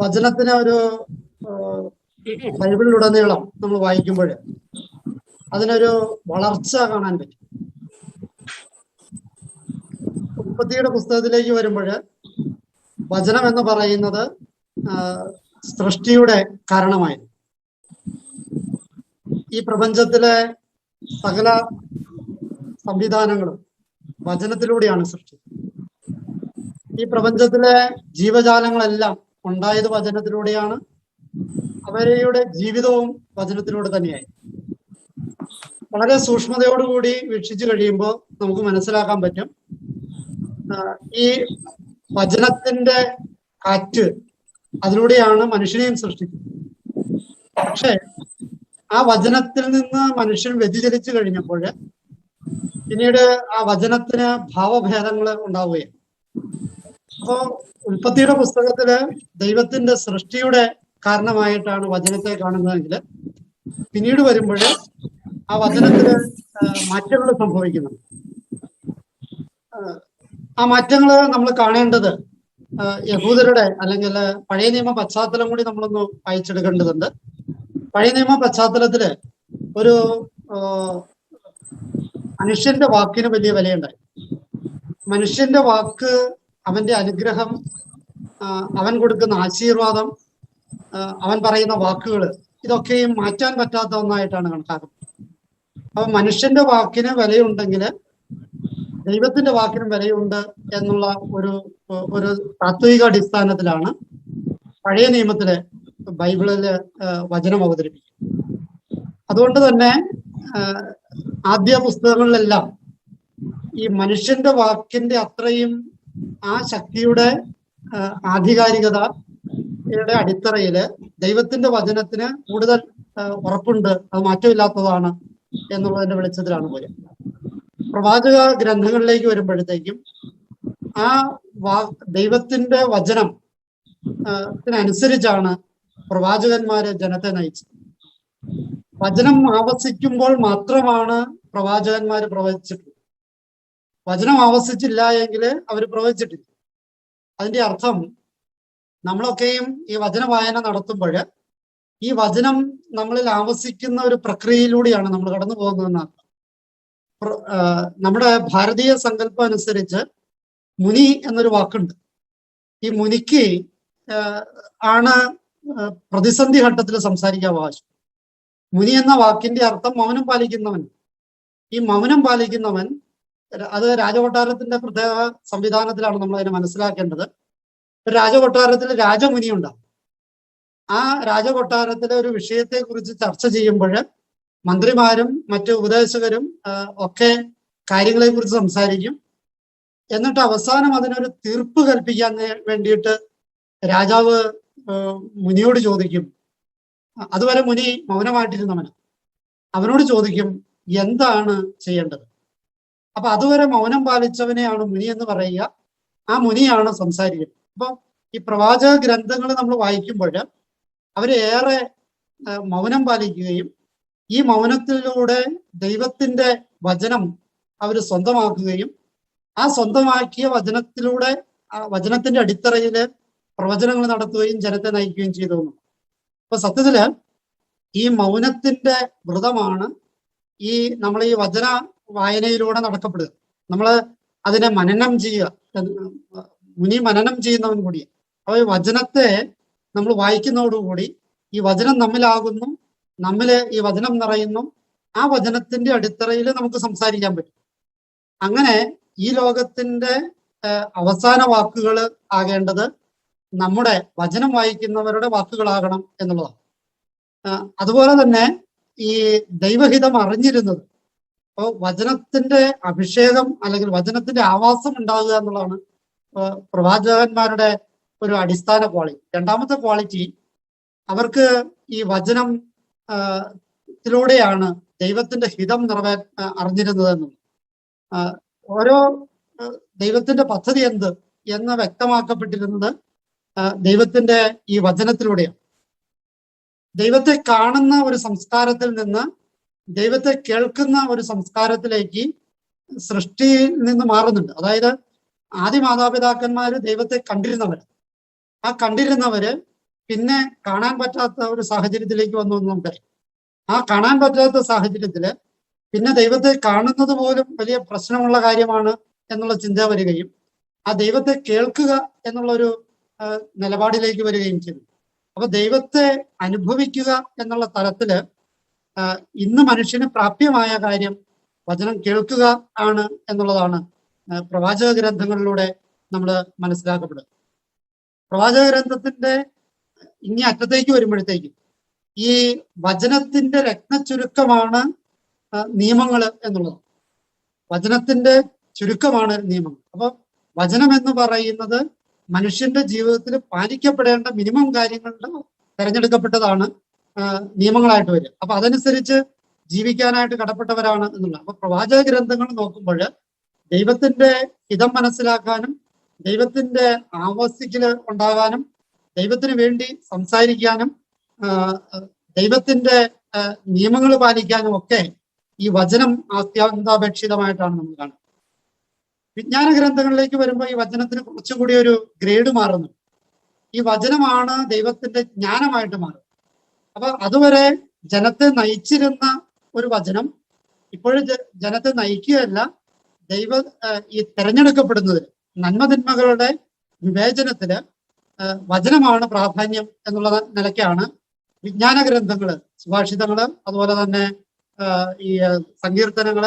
വചനത്തിന് ഒരു ബൈബിളിലുടനീളം നമ്മൾ വായിക്കുമ്പോൾ അതിനൊരു വളർച്ച കാണാൻ പറ്റും. ഉൽപ്പത്തിയുടെ പുസ്തകത്തിലേക്ക് വരുമ്പോൾ വചനം എന്ന് പറയുന്നത് സൃഷ്ടിയുടെ കാരണമായി ഈ പ്രപഞ്ചത്തിലെ സകല സംവിധാനങ്ങളും വചനത്തിലൂടെയാണ് സൃഷ്ടി ഈ പ്രപഞ്ചത്തിലെ ജീവജാലങ്ങളെല്ലാം ഉണ്ടായത് വചനത്തിലൂടെയാണ് അവരുടെ ജീവിതവും വചനത്തിലൂടെ തന്നെയായി. വളരെ സൂക്ഷ്മതയോടുകൂടി വീക്ഷിച്ചു കഴിയുമ്പോൾ നമുക്ക് മനസ്സിലാക്കാൻ പറ്റും. ഈ വചനത്തിന്റെ കാറ്റ് അതിലൂടെയാണ് മനുഷ്യനെയും സൃഷ്ടിക്കുന്നത്. പക്ഷേ ആ വചനത്തിൽ നിന്ന് മനുഷ്യൻ വ്യതിചലിച്ചു കഴിഞ്ഞപ്പോൾ പിന്നീട് ആ വചനത്തിന് ഭാവഭേദങ്ങൾ ഉണ്ടാവുകയാണ്. അപ്പോ ഉൽപ്പത്തിയുടെ പുസ്തകത്തിൽ ദൈവത്തിന്റെ സൃഷ്ടിയുടെ കാരണമായിട്ടാണ് വചനത്തെ കാണുന്നതെങ്കിൽ പിന്നീട് വരുമ്പോൾ ആ വചനത്തിൽ ആ, മാറ്റങ്ങൾ സംഭവിക്കുന്നു. ആ, മാറ്റങ്ങൾ നമ്മൾ കാണേണ്ടത് യഹൂദരുടെ അല്ലെങ്കിൽ പഴയ നിയമ പശ്ചാത്തലം കൂടി നമ്മളൊന്ന് വായിച്ചെടുക്കേണ്ടതുണ്ട്. പഴയ നിയമ പശ്ചാത്തലത്തിൽ ഒരു മനുഷ്യന്റെ വാക്കിന് വലിയ വിലയുണ്ടായി. മനുഷ്യന്റെ വാക്ക് അവന്റെ അനുഗ്രഹം അവൻ കൊടുക്കുന്ന ആശീർവാദം അവൻ പറയുന്ന വാക്കുകൾ ഇതൊക്കെയും മാറ്റാൻ പറ്റാത്ത ഒന്നായിട്ടാണ് കണക്കാക്കുന്നത്. അപ്പൊ മനുഷ്യന്റെ വാക്കിന് വിലയുണ്ടെങ്കിൽ ദൈവത്തിന്റെ വാക്കിനും വിലയുണ്ട് എന്നുള്ള ഒരു ഒരു താത്വിക അടിസ്ഥാനത്തിലാണ് പഴയ നിയമത്തിലെ ബൈബിളിൽ വചനം അവതരിപ്പിക്കുന്നത്. അതുകൊണ്ട് തന്നെ ആദ്യ പുസ്തകങ്ങളിലെല്ലാം ഈ മനുഷ്യന്റെ വാക്കിന്റെ അത്രയും ആ ശക്തിയുടെ ആധികാരികതയുടെ അടിത്തറയിൽ ദൈവത്തിന്റെ വചനത്തിന് കൂടുതൽ ഉറപ്പുണ്ട് അത് മാറ്റമില്ലാത്തതാണ് എന്നുള്ളതിന്റെ വെളിച്ചത്തിലാണ് പോലെ പ്രവാചക ഗ്രന്ഥങ്ങളിലേക്ക് വരുമ്പോഴത്തേക്കും ആ വാ ദൈവത്തിന്റെ വചനം ത്തിനനുസരിച്ചാണ് പ്രവാചകന്മാര് ജനത്തെ നയിച്ചത്. വചനം ആവസിക്കുമ്പോൾ മാത്രമാണ് പ്രവാചകന്മാർ പ്രവചിച്ചിട്ടുള്ളത്. വചനം ആവസിച്ചില്ല എങ്കിൽ അവർ പ്രവചിച്ചിട്ടില്ല. അതിന്റെ അർത്ഥം നമ്മളൊക്കെയും ഈ വചന വായന നടത്തുമ്പോൾ ഈ വചനം നമ്മളിൽ ആവസിക്കുന്ന ഒരു പ്രക്രിയയിലൂടെയാണ് നമ്മൾ കടന്നു പോകുന്നതെന്നാണ് നമ്മുടെ ഭാരതീയ സങ്കല്പം അനുസരിച്ച് മുനി എന്നൊരു വാക്കുണ്ട്. ഈ മുനിക്ക് ആണ് പ്രതിസന്ധി ഘട്ടത്തിൽ സംസാരിക്കാൻ അവകാശം. മുനി എന്ന വാക്കിന്റെ അർത്ഥം മൗനം പാലിക്കുന്നവൻ. ഈ മൗനം പാലിക്കുന്നവൻ അത് രാജകൊട്ടാരത്തിന്റെ പ്രത്യേക സംവിധാനത്തിലാണ് നമ്മൾ അതിനെ മനസ്സിലാക്കേണ്ടത് രാജകൊട്ടാരത്തിൽ രാജമുനി ഉണ്ടാവും ആ രാജകൊട്ടാരത്തിലെ ഒരു വിഷയത്തെ കുറിച്ച് ചർച്ച ചെയ്യുമ്പോൾ മന്ത്രിമാരും മറ്റു ഉപദേശകരും ഒക്കെ കാര്യങ്ങളെ കുറിച്ച് സംസാരിക്കും. എന്നിട്ട് അവസാനം അതിനൊരു തീർപ്പ് കൽപ്പിക്കാൻ വേണ്ടിയിട്ട് രാജാവ് മുനിയോട് ചോദിക്കും. അതുവരെ മുനി മൗനമായിട്ടിരുന്നവന്. അവനോട് ചോദിക്കും എന്താണ് ചെയ്യേണ്ടത്? അപ്പൊ അതുവരെ മൗനം പാലിച്ചവനെയാണ് മുനി എന്ന് പറയുക ആ മുനിയാണ് സംസാരിക്കുന്നത് അപ്പൊ ഈ പ്രവാചക ഗ്രന്ഥങ്ങൾ നമ്മൾ വായിക്കുമ്പോൾ അവർ ഏറെ മൗനം പാലിക്കുകയും ഈ മൗനത്തിലൂടെ ദൈവത്തിന്റെ വചനം അവർ സ്വന്തമാക്കുകയും ആ സ്വന്തമാക്കിയ വചനത്തിലൂടെ ആ വചനത്തിന്റെ അടിത്തറയിൽ പ്രവചനങ്ങൾ നടത്തുകയും ജനത്തെ നയിക്കുകയും ചെയ്തു. അപ്പൊ സത്യത്തിൽ ഈ മൗനത്തിന്റെ വ്രതമാണ് ഈ നമ്മൾ ഈ വചന വായനയിലൂടെ നടക്കപ്പെടുക. നമ്മൾ അതിനെ മനനം ചെയ്യുക. മുനി മനനം ചെയ്യുന്നവൻ കൂടി. അപ്പൊ ഈ വചനത്തെ നമ്മൾ വായിക്കുന്നതോടുകൂടി ഈ വചനം നമ്മിലാകുന്നു നമ്മിൽ ഈ വചനം നിറയുന്നു ആ വചനത്തിന്റെ അടിത്തറയിൽ നമുക്ക് സംസാരിക്കാൻ പറ്റും. അങ്ങനെ ഈ ലോകത്തിന്റെ അവസാന വാക്കുകൾ ആകേണ്ടത് നമ്മുടെ വചനം വായിക്കുന്നവരുടെ വാക്കുകളാകണം എന്നുള്ളതാണ്. അതുപോലെ തന്നെ ഈ ദൈവഹിതം അറിഞ്ഞിരുന്നത് അപ്പോൾ വചനത്തിന്റെ അഭിഷേകം അല്ലെങ്കിൽ വചനത്തിന്റെ ആവാസം ഉണ്ടാകുക എന്നുള്ളതാണ് പ്രവാചകന്മാരുടെ ഒരു അടിസ്ഥാന ക്വാളിറ്റി രണ്ടാമത്തെ ക്വാളിറ്റി അവർക്ക് ഈ വചനം ത്തിലൂടെയാണ് ദൈവത്തിന്റെ ഹിതം നിറവേ അറിഞ്ഞിരുന്നതെന്നും ഓരോ ദൈവത്തിന്റെ പദ്ധതി എന്ത് എന്ന് വ്യക്തമാക്കപ്പെട്ടിരുന്നത് ദൈവത്തിന്റെ ഈ വചനത്തിലൂടെയാണ്. ദൈവത്തെ കാണുന്ന ഒരു സംസ്കാരത്തിൽ നിന്ന് ദൈവത്തെ കേൾക്കുന്ന ഒരു സംസ്കാരത്തിലേക്ക് സൃഷ്ടിയിൽ നിന്ന് മാറുന്നുണ്ട്. അതായത് ആദ്യ മാതാപിതാക്കന്മാർ ദൈവത്തെ കണ്ടിരുന്നവർ ആ കണ്ടിരുന്നവര് പിന്നെ കാണാൻ പറ്റാത്ത ഒരു സാഹചര്യത്തിലേക്ക് വന്നു എന്ന് നമുക്കറിയാം ആ കാണാൻ പറ്റാത്ത സാഹചര്യത്തിൽ പിന്നെ ദൈവത്തെ കാണുന്നത് പോലും വലിയ പ്രശ്നമുള്ള കാര്യമാണ് എന്നുള്ള ചിന്ത വരികയും ആ ദൈവത്തെ കേൾക്കുക എന്നുള്ള ഒരു നിലപാടിലേക്ക് വരികയും ചെയ്തു. അപ്പൊ ദൈവത്തെ അനുഭവിക്കുക എന്നുള്ള തലത്തിൽ ഇന്ന് മനുഷ്യന് പ്രാപ്യമായ കാര്യം വചനം കേൾക്കുക ആണ് എന്നുള്ളതാണ് പ്രവാചക ഗ്രന്ഥങ്ങളിലൂടെ നമ്മൾ മനസ്സിലാക്കപ്പെടുക. പ്രവാചക ഗ്രന്ഥത്തിന്റെ ഇനി അറ്റത്തേക്ക് വരുമ്പോഴത്തേക്കും ഈ വചനത്തിന്റെ രത്നച്ചുരുക്കമാണ് നിയമങ്ങൾ എന്നുള്ളത്. വചനത്തിന്റെ ചുരുക്കമാണ് നിയമങ്ങൾ അപ്പൊ വചനം എന്ന് പറയുന്നത് മനുഷ്യന്റെ ജീവിതത്തിൽ പാലിക്കപ്പെടേണ്ട മിനിമം കാര്യങ്ങളുടെ തെരഞ്ഞെടുക്കപ്പെട്ടതാണ് നിയമങ്ങളായിട്ട് വരിക. അപ്പൊ അതനുസരിച്ച് ജീവിക്കാനായിട്ട് കടപ്പെട്ടവരാണ് എന്നുള്ളത് അപ്പൊ പ്രവാചക ഗ്രന്ഥങ്ങൾ നോക്കുമ്പോൾ ദൈവത്തിന്റെ ഹിതം മനസ്സിലാക്കാനും ദൈവത്തിന്റെ ആവാസിക്കൽ ഉണ്ടാകാനും ദൈവത്തിന് വേണ്ടി സംസാരിക്കാനും ദൈവത്തിന്റെ നിയമങ്ങൾ പാലിക്കാനും ഒക്കെ ഈ വചനം അത്യന്താപേക്ഷിതമായിട്ടാണ് നമ്മൾ കാണുന്നത്. വിജ്ഞാന ഗ്രന്ഥങ്ങളിലേക്ക് വരുമ്പോൾ ഈ വചനത്തിന് കുറച്ചും കൂടി ഒരു ഗ്രേഡ് മാറുന്നു. ഈ വചനമാണ് ദൈവത്തിന്റെ ജ്ഞാനമായിട്ട് മാറുന്നത്. അപ്പൊ അതുവരെ ജനത്തെ നയിച്ചിരുന്ന ഒരു വചനം ഇപ്പോഴും ജനത്തെ നയിക്കുകയല്ല ദൈവ ഈ തെരഞ്ഞെടുക്കപ്പെടുന്നതിൽ നന്മതിന്മകളുടെ വിവേചനത്തിൽ വചനമാണ് പ്രാധാന്യം എന്നുള്ള നിലയ്ക്കാണ് വിജ്ഞാന ഗ്രന്ഥങ്ങൾ സുഭാഷിതങ്ങൾ അതുപോലെ തന്നെ ഈ സങ്കീർത്തനങ്ങൾ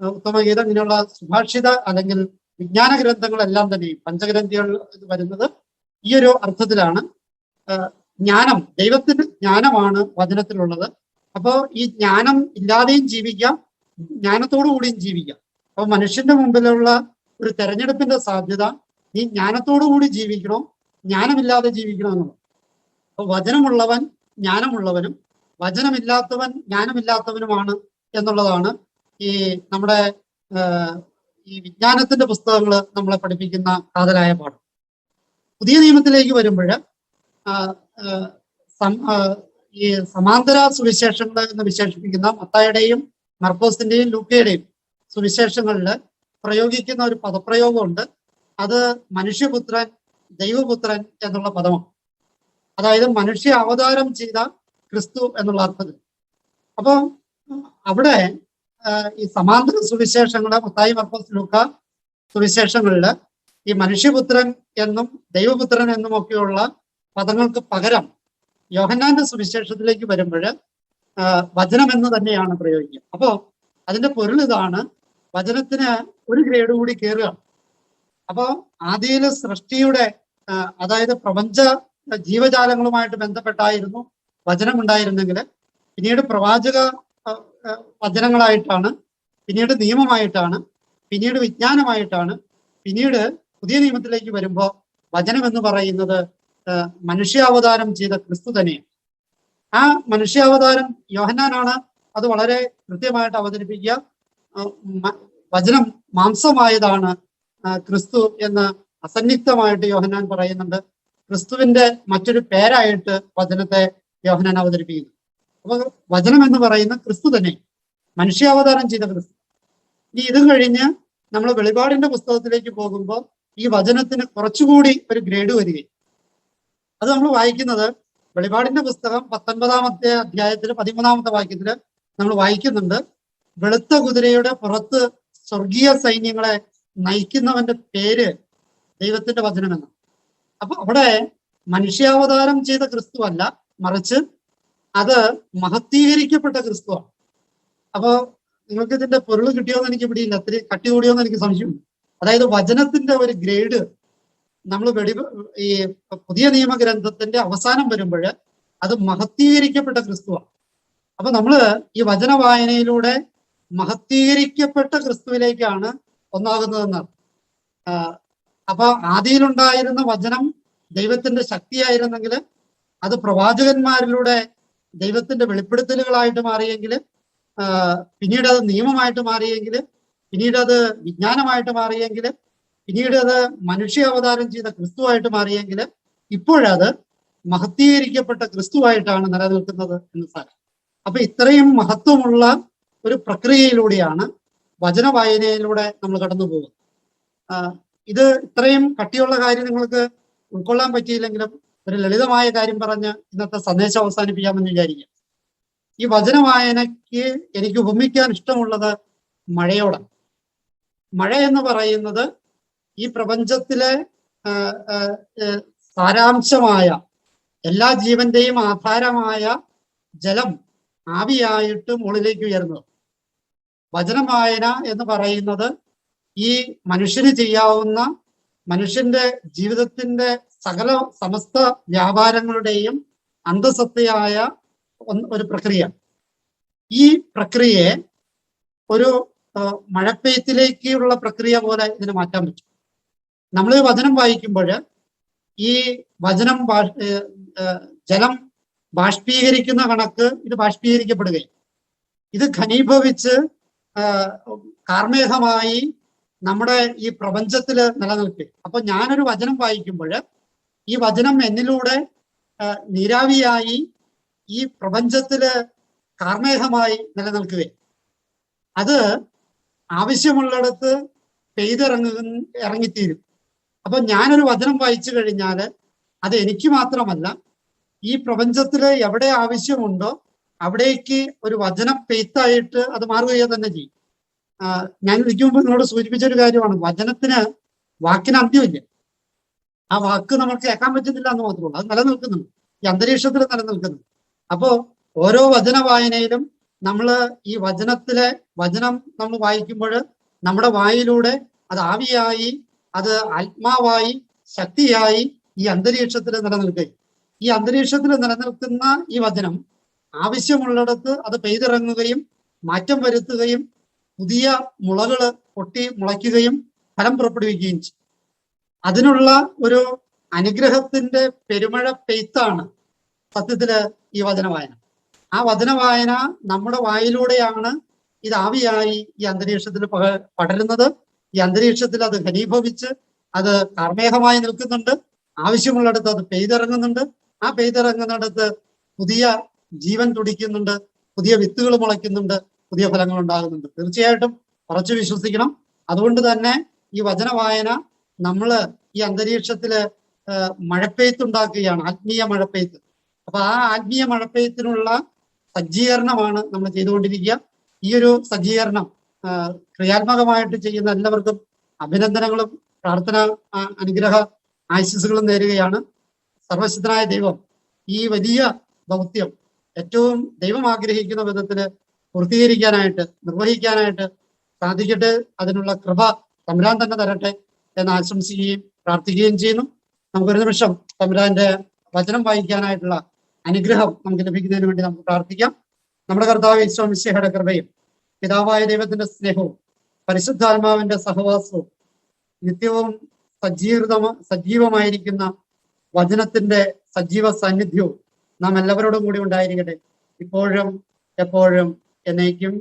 ഉത്തമഗീതം ഇങ്ങനെയുള്ള സുഭാഷിത അല്ലെങ്കിൽ വിജ്ഞാന ഗ്രന്ഥങ്ങളെല്ലാം തന്നെ പഞ്ചഗ്രന്ഥികൾ വരുന്നത് ഈ ഒരു അർത്ഥത്തിലാണ്. ജ്ഞാനം ദൈവത്തിന് ജ്ഞാനമാണ് വചനത്തിലുള്ളത്. അപ്പോ ഈ ജ്ഞാനം ഇല്ലാതെയും ജീവിക്കാം ജ്ഞാനത്തോടു കൂടിയും ജീവിക്കാം. അപ്പൊ മനുഷ്യന്റെ മുമ്പിലുള്ള ഒരു തെരഞ്ഞെടുപ്പിന്റെ സാധ്യത നീ ജ്ഞാനത്തോടു കൂടി ജീവിക്കണോ ജ്ഞാനമില്ലാതെ ജീവിക്കണോ എന്നുള്ളത്. അപ്പൊ വചനമുള്ളവൻ ജ്ഞാനമുള്ളവനും വചനമില്ലാത്തവൻ ജ്ഞാനമില്ലാത്തവനുമാണ് എന്നുള്ളതാണ് ഈ നമ്മുടെ ഈ വിജ്ഞാനത്തിന്റെ പുസ്തകങ്ങൾ നമ്മളെ പഠിപ്പിക്കുന്ന കാതലായ പാഠം. പുതിയ നിയമത്തിലേക്ക് വരുമ്പോൾ ഈ സമാന്തര സുവിശേഷങ്ങൾ എന്ന് വിശേഷിപ്പിക്കുന്ന മത്തായുടെയും മർക്കോസിന്റെയും ലൂക്കയുടെയും സുവിശേഷങ്ങളിൽ പ്രയോഗിക്കുന്ന ഒരു പദപ്രയോഗമുണ്ട്. അത് മനുഷ്യപുത്രൻ ദൈവപുത്രൻ എന്നുള്ള പദമാണ്. അതായത് മനുഷ്യ അവതാരം ചെയ്ത ക്രിസ്തു എന്നുള്ള അർത്ഥത്തിൽ. അപ്പൊ അവിടെ ഈ സമാന്തര സുവിശേഷങ്ങൾ മത്തായി മർക്കോസ് ലൂക്ക സുവിശേഷങ്ങളിൽ ഈ മനുഷ്യപുത്രൻ എന്നും ദൈവപുത്രൻ എന്നും ഒക്കെയുള്ള പദങ്ങൾക്ക് പകരം യോഹന്നാന്റെ സുവിശേഷത്തിലേക്ക് വരുമ്പോൾ വചനം എന്ന് തന്നെയാണ് പ്രയോഗിക്കുക. അപ്പോ അതിന്റെ പൊരുൾ ഇതാണ്. വചനത്തിന് ഒരു ഗ്രേഡ് കൂടി കയറുക അപ്പോ ആദ്യയിലെ സൃഷ്ടിയുടെ അതായത് പ്രപഞ്ച ജീവജാലങ്ങളുമായിട്ട് ബന്ധപ്പെട്ടായിരുന്നു വചനം ഉണ്ടായിരുന്നെങ്കിൽ പിന്നീട് പ്രവാചക വചനങ്ങളായിട്ടാണ് പിന്നീട് നിയമമായിട്ടാണ് പിന്നീട് വിജ്ഞാനമായിട്ടാണ് പിന്നീട് പുതിയ നിയമത്തിലേക്ക് വരുമ്പോൾ വചനം എന്ന് പറയുന്നത് മനുഷ്യാവതാരം ചെയ്ത ക്രിസ്തു തന്നെയാണ് ആ മനുഷ്യാവതാരം യോഹന്നാനാണ് അത് വളരെ കൃത്യമായിട്ട് അവതരിപ്പിക്കുക. വചനം മാംസമായതാണ് ക്രിസ്തു എന്ന് അസന്നിഗ്ധമായിട്ട് യോഹന്നാൻ പറയുന്നുണ്ട്. ക്രിസ്തുവിന്റെ മറ്റൊരു പേരായിട്ട് വചനത്തെ യോഹനാൻ അവതരിപ്പിക്കുന്നു. അപ്പൊ വചനം എന്ന് പറയുന്ന ക്രിസ്തു തന്നെ മനുഷ്യാവതാരം ചെയ്ത ക്രിസ്തു. ഇനി ഇതും കഴിഞ്ഞ് നമ്മൾ വെളിപാടിന്റെ പുസ്തകത്തിലേക്ക് പോകുമ്പോൾ ഈ വചനത്തിന് കുറച്ചുകൂടി ഒരു ഗ്രേഡ് വരികയും അത് നമ്മൾ വായിക്കുന്നത് വെളിപാടിന്റെ പുസ്തകം പത്തൊൻപതാമത്തെ അധ്യായത്തിൽ പതിമൂന്നാമത്തെ വാക്യത്തിൽ നമ്മൾ വായിക്കുന്നുണ്ട്. വെളുത്ത കുതിരയുടെ പുറത്ത് സ്വർഗീയ സൈന്യങ്ങളെ നയിക്കുന്നവന്റെ പേര് ദൈവത്തിന്റെ വചനമെന്ന്. അപ്പൊ അവിടെ മനുഷ്യാവതാരം ചെയ്ത ക്രിസ്തു അല്ല മറിച്ച് അത് മഹത്തീകരിക്കപ്പെട്ട ക്രിസ്തുവാണ്. അപ്പോ നിങ്ങൾക്ക് ഇതിന്റെ പൊരുൾ കിട്ടിയോന്ന് എനിക്ക് പിടിയില്ല അത്ര കട്ടി കൂടിയോന്ന് എനിക്ക് സംശയമുണ്ട്. അതായത് വചനത്തിന്റെ ഒരു ഗ്രേഡ് നമ്മൾ വെടി ഈ പുതിയ നിയമ ഗ്രന്ഥത്തിന്റെ അവസാനം വരുമ്പോൾ അത് മഹത്തീകരിക്കപ്പെട്ട ക്രിസ്തുവാണ്. അപ്പൊ നമ്മൾ ഈ വചന വായനയിലൂടെ മഹത്തീകരിക്കപ്പെട്ട ക്രിസ്തുവിലേക്കാണ് ഒന്നാകുന്നതെന്നാണ് ആ, അപ്പൊ ആദിയിലുണ്ടായിരുന്ന വചനം ദൈവത്തിന്റെ ശക്തിയായിരുന്നെങ്കിൽ അത് പ്രവാചകന്മാരിലൂടെ ദൈവത്തിന്റെ വെളിപ്പെടുത്തലുകളായിട്ട് മാറിയെങ്കിൽ പിന്നീട് അത് നിയമമായിട്ട് മാറിയെങ്കിൽ പിന്നീട് അത് വിജ്ഞാനമായിട്ട് മാറിയെങ്കിൽ പിന്നീട് അത് മനുഷ്യ അവതാരം ചെയ്ത ക്രിസ്തുവായിട്ട് മാറിയെങ്കിൽ ഇപ്പോഴത് മഹത്തീകരിക്കപ്പെട്ട ക്രിസ്തുവായിട്ടാണ് നിലനിൽക്കുന്നത് എന്ന് സാരം. അപ്പൊ ഇത്രയും മഹത്വമുള്ള ഒരു പ്രക്രിയയിലൂടെയാണ് വചന വായനയിലൂടെ നമ്മൾ കടന്നു പോകുന്നത്. ഇത് ഇത്രയും കട്ടിയുള്ള കാര്യം നിങ്ങൾക്ക് ഉൾക്കൊള്ളാൻ പറ്റിയില്ലെങ്കിലും ഒരു ലളിതമായ കാര്യം പറഞ്ഞ് ഇന്നത്തെ സന്ദേശം അവസാനിപ്പിക്കാമെന്ന് വിചാരിക്കുക ഈ വചന വായനയ്ക്ക് എനിക്ക് ഉപമിക്കാൻ ഇഷ്ടമുള്ളത് മഴയോടാണ്. മഴ എന്ന് പറയുന്നത് ഈ പ്രപഞ്ചത്തിലെ സാരാംശമായ എല്ലാ ജീവന്റെയും ആധാരമായ ജലം ആവിയായിട്ട് മുകളിലേക്ക് ഉയർന്നത് വചനം വായന എന്ന് പറയുന്നത് ഈ മനുഷ്യന് ചെയ്യാവുന്ന മനുഷ്യന്റെ ജീവിതത്തിന്റെ സകല സമസ്ത വ്യാപാരങ്ങളുടെയും അന്തസത്തയായ ഒരു പ്രക്രിയ. ഈ പ്രക്രിയയെ ഒരു മഴപ്പെയ്ത്തിലേക്കുള്ള പ്രക്രിയ പോലെ ഇതിനെ മാറ്റാൻ പറ്റും. നമ്മൾ വചനം വായിക്കുമ്പോൾ ഈ വചനം ജലം ബാഷ്പീകരിക്കുന്ന കണക്ക് ഇത് ബാഷ്പീകരിക്കപ്പെടുകയും ഇത് ഘനീഭവിച്ച് കാർമേഹമായി നമ്മുടെ ഈ പ്രപഞ്ചത്തിൽ നിലനിൽക്കുക അപ്പൊ ഞാനൊരു വചനം വായിക്കുമ്പോൾ ഈ വചനം എന്നിലൂടെ നീരാവിയായി ഈ പ്രപഞ്ചത്തിൽ കാർമേഹമായി നിലനിൽക്കുകയും. അത് ആവശ്യമുള്ളിടത്ത് പെയ്തിറങ്ങു ഇറങ്ങിത്തീരും. അപ്പൊ ഞാനൊരു വചനം വായിച്ചു കഴിഞ്ഞാൽ അത് എനിക്ക് മാത്രമല്ല ഈ പ്രപഞ്ചത്തിൽ എവിടെ ആവശ്യമുണ്ടോ അവിടേക്ക് ഒരു വചനം പെയ്ത്തായിട്ട് അത് മാറുകയോ തന്നെ ചെയ്യും. ഞാൻ ഇതിനു മുമ്പ് നിങ്ങളോട് സൂചിപ്പിച്ച ഒരു കാര്യമാണ്. വചനത്തിന് വാക്കിന് അന്ത്യമില്ല. ആ വാക്ക് നമുക്ക് കേൾക്കാൻ പറ്റുന്നില്ല എന്ന് മാത്രമേ ഉള്ളൂ. അത് നിലനിൽക്കുന്നുണ്ട്. ഈ അന്തരീക്ഷത്തിൽ നിലനിൽക്കുന്നു അപ്പോ ഓരോ വചന വായനയിലും നമ്മൾ ഈ വചനത്തിലെ വചനം നമ്മൾ വായിക്കുമ്പോൾ നമ്മുടെ വായിലൂടെ അത് ആവിയായി അത് ആത്മാവായി ശക്തിയായി ഈ അന്തരീക്ഷത്തിൽ നിലനിൽക്കുകയും ഈ അന്തരീക്ഷത്തിൽ നിലനിൽക്കുന്ന ഈ വചനം ആവശ്യമുള്ളിടത്ത് അത് പെയ്തിറങ്ങുകയും മാറ്റം വരുത്തുകയും പുതിയ മുളകൾ പൊട്ടി മുളയ്ക്കുകയും ഫലം പുറപ്പെടുവിക്കുകയും ചെയ്യും. അതിനുള്ള ഒരു അനുഗ്രഹത്തിന്റെ പെരുമഴ പെയ്ത്താണ് സത്യത്തിൽ ഈ വചന വായന ആ വചന വായന നമ്മുടെ വായിലൂടെയാണ് ഇത് ആവിയായി ഈ അന്തരീക്ഷത്തിൽ പടരുന്നത്. ഈ അന്തരീക്ഷത്തിൽ അത് ഘനീഭവിച്ച് അത് കർമ്മേഹമായി നിൽക്കുന്നുണ്ട്. ആവശ്യമുള്ളിടത്ത് അത് പെയ്തിറങ്ങുന്നുണ്ട്. ആ പെയ്തിറങ്ങുന്നിടത്ത് പുതിയ ജീവൻ തുടിക്കുന്നുണ്ട്. പുതിയ വിത്തുകൾ മുളയ്ക്കുന്നുണ്ട്. പുതിയ ഫലങ്ങൾ ഉണ്ടാകുന്നുണ്ട്. തീർച്ചയായിട്ടും ഉറച്ചു വിശ്വസിക്കണം. അതുകൊണ്ട് തന്നെ ഈ വചന വായന നമ്മൾ ഈ അന്തരീക്ഷത്തിൽ മഴപ്പെയ്ത്ത് ഉണ്ടാക്കുകയാണ്. ആത്മീയ മഴപ്പെയ്ത്ത്. അപ്പൊ ആ ആത്മീയ മഴപ്പെയ്ത്തിനുള്ള സജ്ജീകരണമാണ് നമ്മൾ ചെയ്തുകൊണ്ടിരിക്കുക. ഈ ഒരു സജ്ജീകരണം ക്രിയാത്മകമായിട്ട് ചെയ്യുന്ന എല്ലാവർക്കും അഭിനന്ദനങ്ങളും പ്രാർത്ഥന അനുഗ്രഹ ആശിസുകളും നേരുകയാണ്. സർവശുദ്ധനായ ദൈവം ഈ വലിയ ദൗത്യം ഏറ്റവും ദൈവം ആഗ്രഹിക്കുന്ന വിധത്തിൽ പൂർത്തീകരിക്കാനായിട്ട് നിർവഹിക്കാനായിട്ട് സാധിക്കട്ടെ. അതിനുള്ള കൃപ തമ്പുരാൻ തന്നെ തരട്ടെ എന്ന് ആശംസിക്കുകയും പ്രാർത്ഥിക്കുകയും ചെയ്യുന്നു. നമുക്കൊരു നിമിഷം തമ്പുരാന്റെ വചനം വായിക്കാനായിട്ടുള്ള അനുഗ്രഹം നമുക്ക് ലഭിക്കുന്നതിന് വേണ്ടി നമുക്ക് പ്രാർത്ഥിക്കാം. നമ്മുടെ കർത്താവ് ഈശ്വമിശയുടെ കൃപയും പിതാവായ ദൈവത്തിന്റെ സ്നേഹവും പരിശുദ്ധാത്മാവിന്റെ സഹവാസവും നിത്യവും സജീവിത സജീവമായിരിക്കുന്ന വചനത്തിന്റെ സജീവ സാന്നിധ്യവും നാം എല്ലാവരോടും കൂടി ഉണ്ടായിരിക്കട്ടെ. ഇപ്പോഴും എപ്പോഴും എന്നേക്കും